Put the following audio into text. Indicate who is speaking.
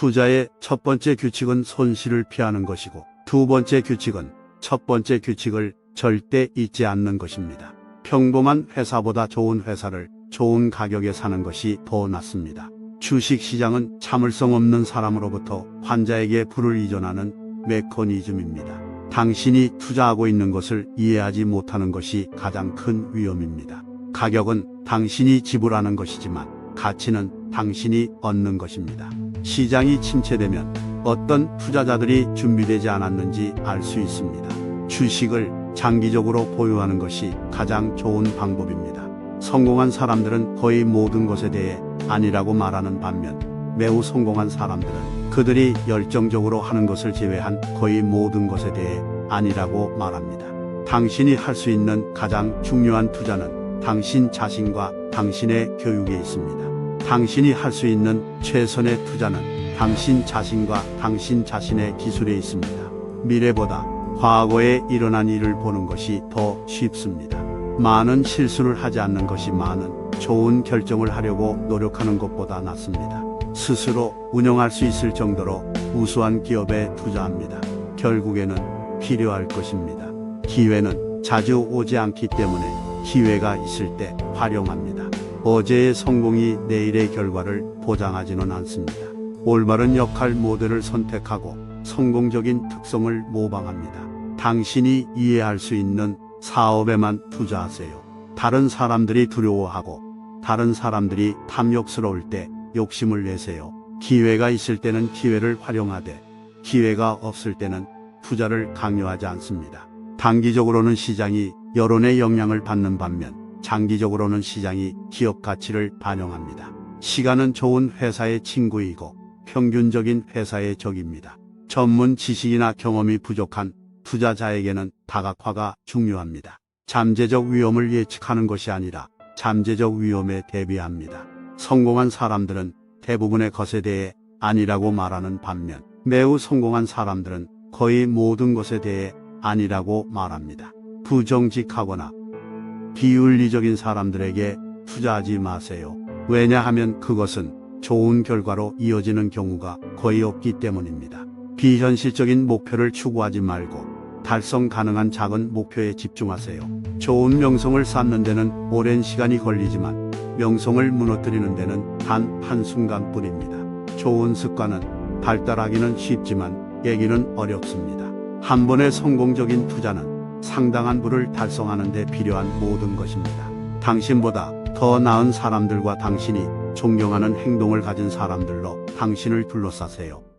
Speaker 1: 투자의 첫 번째 규칙은 손실을 피하는 것이고 두 번째 규칙은 첫 번째 규칙을 절대 잊지 않는 것입니다. 평범한 회사보다 좋은 회사를 좋은 가격에 사는 것이 더 낫습니다. 주식 시장은 참을성 없는 사람으로부터 환자에게 불을 이전하는 메커니즘입니다. 당신이 투자하고 있는 것을 이해하지 못하는 것이 가장 큰 위험입니다. 가격은 당신이 지불하는 것이지만 가치는 당신이 얻는 것입니다. 시장이 침체되면 어떤 투자자들이 준비되지 않았는지 알 수 있습니다. 주식을 장기적으로 보유하는 것이 가장 좋은 방법입니다. 성공한 사람들은 거의 모든 것에 대해 아니라고 말하는 반면 매우 성공한 사람들은 그들이 열정적으로 하는 것을 제외한 거의 모든 것에 대해 아니라고 말합니다. 당신이 할 수 있는 가장 중요한 투자는 당신 자신과 당신의 교육에 있습니다. 당신이 할 수 있는 최선의 투자는 당신 자신과 당신 자신의 기술에 있습니다. 미래보다 과거에 일어난 일을 보는 것이 더 쉽습니다. 많은 실수를 하지 않는 것이 많은 좋은 결정을 하려고 노력하는 것보다 낫습니다. 스스로 운영할 수 있을 정도로 우수한 기업에 투자합니다. 결국에는 필요할 것입니다. 기회는 자주 오지 않기 때문에 기회가 있을 때 활용합니다. 어제의 성공이 내일의 결과를 보장하지는 않습니다. 올바른 역할 모델을 선택하고 성공적인 특성을 모방합니다. 당신이 이해할 수 있는 사업에만 투자하세요. 다른 사람들이 두려워하고 다른 사람들이 탐욕스러울 때 욕심을 내세요. 기회가 있을 때는 기회를 활용하되 기회가 없을 때는 투자를 강요하지 않습니다. 단기적으로는 시장이 여론의 영향을 받는 반면 장기적으로는 시장이 기업 가치를 반영합니다. 시간은 좋은 회사의 친구이고 평균적인 회사의 적입니다. 전문 지식이나 경험이 부족한 투자자에게는 다각화가 중요합니다. 잠재적 위험을 예측하는 것이 아니라 잠재적 위험에 대비합니다. 성공한 사람들은 대부분의 것에 대해 아니라고 말하는 반면 매우 성공한 사람들은 거의 모든 것에 대해 아니라고 말합니다. 부정직하거나 비윤리적인 사람들에게 투자하지 마세요. 왜냐하면 그것은 좋은 결과로 이어지는 경우가 거의 없기 때문입니다. 비현실적인 목표를 추구하지 말고 달성 가능한 작은 목표에 집중하세요. 좋은 명성을 쌓는 데는 오랜 시간이 걸리지만 명성을 무너뜨리는 데는 단 한순간뿐입니다. 좋은 습관은 발달하기는 쉽지만 깨기는 어렵습니다. 한 번의 성공적인 투자는 상당한 부를 달성하는 데 필요한 모든 것입니다. 당신보다 더 나은 사람들과 당신이 존경하는 행동을 가진 사람들로 당신을 둘러싸세요.